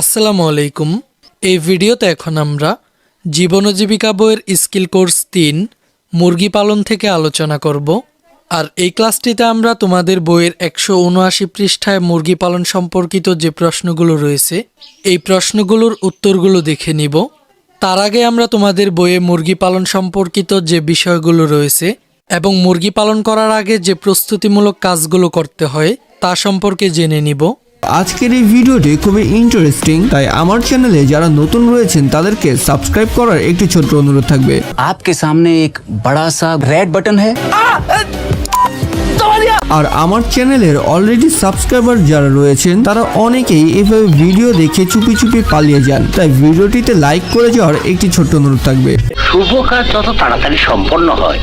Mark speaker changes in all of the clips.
Speaker 1: আসসালামু আলাইকুম। এই ভিডিওতে এখন আমরা জীবন জীবিকা বইয়ের স্কিল কোর্স তিন, মুরগি পালন থেকে আলোচনা করব। আর এই ক্লাসটিতে আমরা তোমাদের বইয়ের একশো উনআশি পৃষ্ঠায় মুরগি পালন সম্পর্কিত যে প্রশ্নগুলো রয়েছে, এই প্রশ্নগুলোর উত্তরগুলো দেখে নিব। তার আগে আমরা তোমাদের বইয়ে মুরগি পালন সম্পর্কিত যে বিষয়গুলো রয়েছে এবং মুরগি পালন করার আগে যে প্রস্তুতিমূলক কাজগুলো করতে হয়, তা সম্পর্কে জেনে নিব।
Speaker 2: আজকের এই ভিডিওটি খুবই ইন্টারেস্টিং তাই আমার চ্যানেলে যারা নতুন রয়েছেন তাদেরকে সাবস্ক্রাইব করার একটি ছোট্ট অনুরোধ থাকবে
Speaker 3: आपके सामने एक बड़ा सा रेड बटन है
Speaker 2: আর আমার চ্যানেলের অলরেডি সাবস্ক্রাইবার যারা রয়েছেন তারা অনেকেই এভাবে ভিডিও দেখে চুপি চুপি পালিয়ে যান তাই ভিডিওটিতে লাইক করে যাওয়ার একটি ছোট্ট অনুরোধ থাকবে
Speaker 4: শুভ কাজ যত তাড়াতাড়ি সম্পন্ন হয়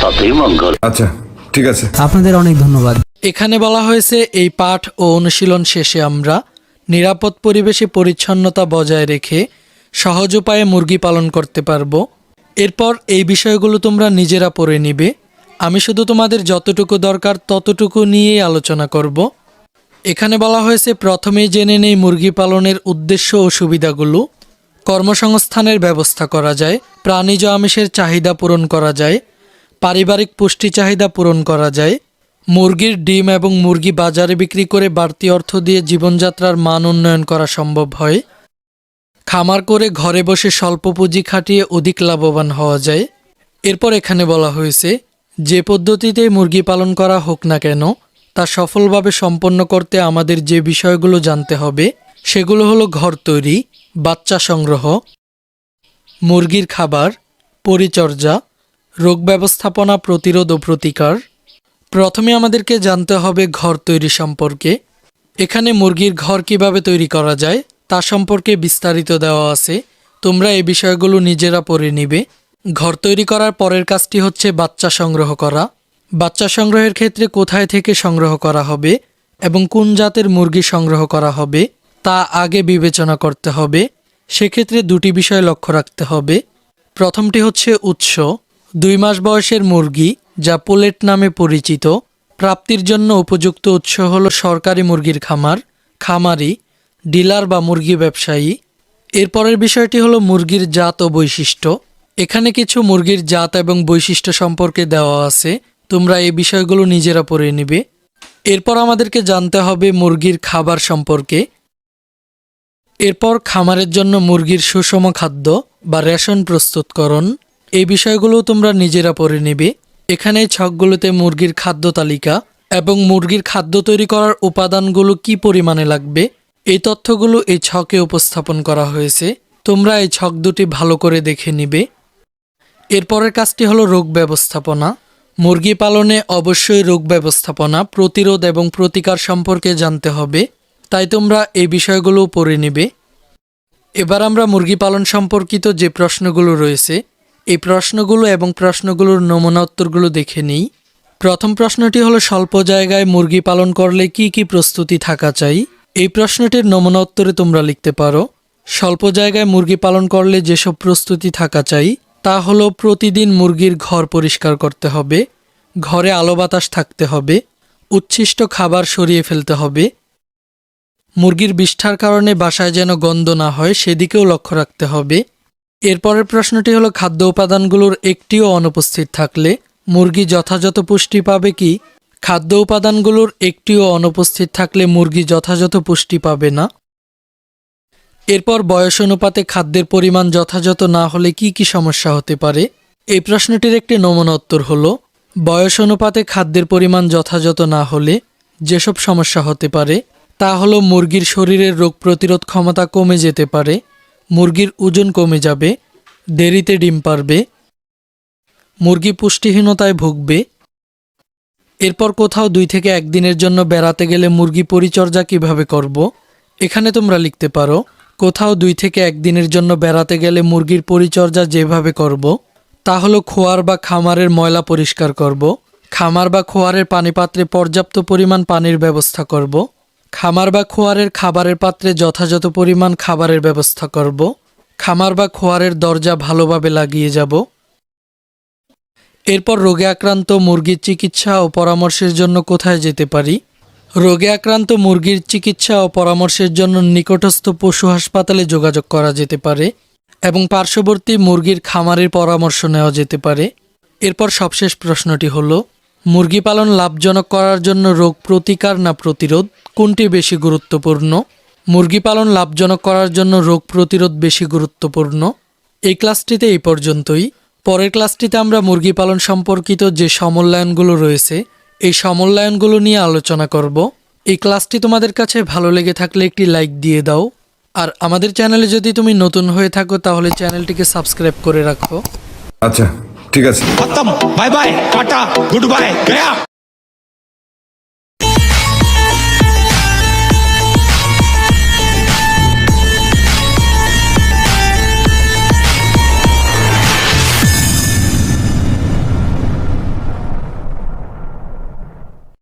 Speaker 4: ততই মঙ্গল
Speaker 5: আচ্ছা ঠিক আছে
Speaker 6: আপনাদের অনেক ধন্যবাদ
Speaker 1: এখানে বলা হয়েছে, এই পাঠ ও অনুশীলন শেষে আমরা নিরাপদ পরিবেশে পরিচ্ছন্নতা বজায় রেখে সহজ উপায়ে মুরগি পালন করতে পারব। এরপর এই বিষয়গুলো তোমরা নিজেরা পড়ে নিবে। আমি শুধু তোমাদের যতটুকু দরকার ততটুকু নিয়েই আলোচনা করব। এখানে বলা হয়েছে, প্রথমেই জেনে নেই মুরগি পালনের উদ্দেশ্য ও সুবিধাগুলো। কর্মসংস্থানের ব্যবস্থা করা যায়। প্রাণীজ আমিষের চাহিদা পূরণ করা যায়। পারিবারিক পুষ্টি চাহিদা পূরণ করা যায়। মুরগির ডিম এবং মুরগি বাজারে বিক্রি করে বাড়তি অর্থ দিয়ে জীবনযাত্রার মান উন্নয়ন করা সম্ভব হয়। খামার করে ঘরে বসে স্বল্প পুঁজি খাটিয়ে অধিক লাভবান হওয়া যায়। এরপর এখানে বলা হয়েছে, যে পদ্ধতিতে মুরগি পালন করা হোক না কেন, তা সফলভাবে সম্পন্ন করতে আমাদের যে বিষয়গুলো জানতে হবে, সেগুলো হলো ঘর তৈরি, বাচ্চা সংগ্রহ, মুরগির খাবার, পরিচর্যা, রোগ ব্যবস্থাপনা প্রতিরোধ ও প্রতিকার প্রথমে আমাদেরকে জানতে হবে ঘর তৈরি সম্পর্কে। এখানে মুরগির ঘর কীভাবে তৈরি করা যায়, তা সম্পর্কে বিস্তারিত দেওয়া আছে। তোমরা এই বিষয়গুলো নিজেরা পড়ে নিবে। ঘর তৈরি করার পরের কাজটি হচ্ছে বাচ্চা সংগ্রহ করা। বাচ্চা সংগ্রহের ক্ষেত্রে কোথায় থেকে সংগ্রহ করা হবে এবং কোন জাতের মুরগি সংগ্রহ করা হবে, তা আগে বিবেচনা করতে হবে। সেক্ষেত্রে দুটি বিষয় লক্ষ্য রাখতে হবে। প্রথমটি হচ্ছে উৎস। দুই মাস বয়সের মুরগি যা পোলেট নামে পরিচিত, প্রাপ্তির জন্য উপযুক্ত উৎস হল সরকারি মুরগির খামার, খামারি, ডিলার বা মুরগি ব্যবসায়ী। এরপরের বিষয়টি হলো মুরগির জাত ও বৈশিষ্ট্য। এখানে কিছু মুরগির জাত এবং বৈশিষ্ট্য সম্পর্কে দেওয়া আছে, তোমরা এই বিষয়গুলো নিজেরা পড়ে নিবে। এরপর আমাদেরকে জানতে হবে মুরগির খাবার সম্পর্কে। এরপর খামারের জন্য মুরগির সুষম খাদ্য বা রেশন প্রস্তুতকরণ। এই বিষয়গুলো তোমরা নিজেরা পড়ে নেবে। এখানে ছকগুলোতে মুরগির খাদ্য তালিকা এবং মুরগির খাদ্য তৈরি করার উপাদানগুলো কি পরিমাণে লাগবে? এই তথ্যগুলো এই ছকে উপস্থাপন করা হয়েছে। তোমরা এই ছক দুটি ভালো করে দেখে নিবে। এরপরের কাজটি হলো রোগ ব্যবস্থাপনা। মুরগি পালনে অবশ্যই রোগ ব্যবস্থাপনা, প্রতিরোধ এবং প্রতিকার সম্পর্কে জানতে হবে। তাই তোমরা এই বিষয়গুলো পড়ে নিবে। এবার আমরা মুরগি পালন সম্পর্কিত যে প্রশ্নগুলো রয়েছে এই প্রশ্নগুলো এবং প্রশ্নগুলোর নমুনা উত্তরগুলো দেখে নিই। প্রথম প্রশ্নটি হলো, স্বল্প জায়গায় মুরগি পালন করলে কি কি প্রস্তুতি থাকা চাই? এই প্রশ্নটির নমুনা উত্তরে তোমরা লিখতে পারো, স্বল্প জায়গায় মুরগি পালন করলে যেসব প্রস্তুতি থাকা চাই, তা হলো প্রতিদিন মুরগির ঘর পরিষ্কার করতে হবে, ঘরে আলো বাতাস থাকতে হবে, উচ্ছিষ্ট খাবার সরিয়ে ফেলতে হবে। মুরগির বিষ্ঠার কারণে বাসায় যেন গন্ধ না হয়, সেদিকেও লক্ষ্য রাখতে হবে। এরপরের প্রশ্নটি হলো, খাদ্য উপাদানগুলোর একটিও অনুপস্থিত থাকলে মুরগি যথাযথ পুষ্টি পাবে কি? খাদ্য উপাদানগুলোর একটিও অনুপস্থিত থাকলে মুরগি যথাযথ পুষ্টি পাবে না? এরপর বয়স অনুপাতে খাদ্যের পরিমাণ যথাযথ না হলে কি কি সমস্যা হতে পারে? এই প্রশ্নটির একটি নমুনা উত্তর হল, বয়স অনুপাতে খাদ্যের পরিমাণ যথাযথ না হলে যেসব সমস্যা হতে পারে তা হলো, মুরগির শরীরের রোগ প্রতিরোধ ক্ষমতা কমে যেতে পারে মুরগির ওজন কমে যাবে, দেরিতে ডিম পারবে, মুরগি পুষ্টিহীনতায় ভুগবে। এরপর কোথাও দুই থেকে একদিনের জন্য বেড়াতে গেলে মুরগি পরিচর্যা কীভাবে করব? এখানে তোমরা লিখতে পারো, কোথাও দুই থেকে একদিনের জন্য বেড়াতে গেলে মুরগির পরিচর্যা যেভাবে করব, তা হলো খোয়ার বা খামারের ময়লা পরিষ্কার করব, খামার বা খোয়ারের পানিপাত্রে পর্যাপ্ত পরিমাণ পানির ব্যবস্থা করব খামার বা খোয়ারের খাবারের পাত্রে যথাযথ পরিমাণ খাবারের ব্যবস্থা করব। খামার বা খোয়ারের দরজা ভালোভাবে লাগিয়ে যাব। এরপর রোগে আক্রান্ত মুরগির চিকিৎসা ও পরামর্শের জন্য কোথায় যেতে পারি? রোগে আক্রান্ত মুরগির চিকিৎসা ও পরামর্শের জন্য নিকটস্থ পশু হাসপাতালে যোগাযোগ করা যেতে পারে এবং পার্শ্ববর্তী মুরগির খামারের পরামর্শ নেওয়া যেতে পারে। এরপর সবশেষ প্রশ্নটি হলো মুরগি পালন লাভজনক করার জন্য রোগ প্রতিকার না প্রতিরোধ? কোনটি বেশি গুরুত্বপূর্ণ? মুরগি পালন লাভজনক করার জন্য রোগ প্রতিরোধ বেশি গুরুত্বপূর্ণ? এই ক্লাসটিতে এই পর্যন্তই। পরের ক্লাসটিতে আমরা মুরগি পালন সম্পর্কিত যে সমল্যায়নগুলো রয়েছে, এই সমল্যায়নগুলো নিয়ে আলোচনা করব। এই ক্লাসটি তোমাদের কাছে ভালো লেগে থাকলে একটি লাইক দিয়ে দাও। আর আমাদের চ্যানেলে যদি তুমি নতুন হয়ে থাকো, তাহলে চ্যানেলটিকে সাবস্ক্রাইব করে রাখো।
Speaker 5: আচ্ছা। ঠিক আছে।
Speaker 6: খতম। Bye bye tata good bye Gaya.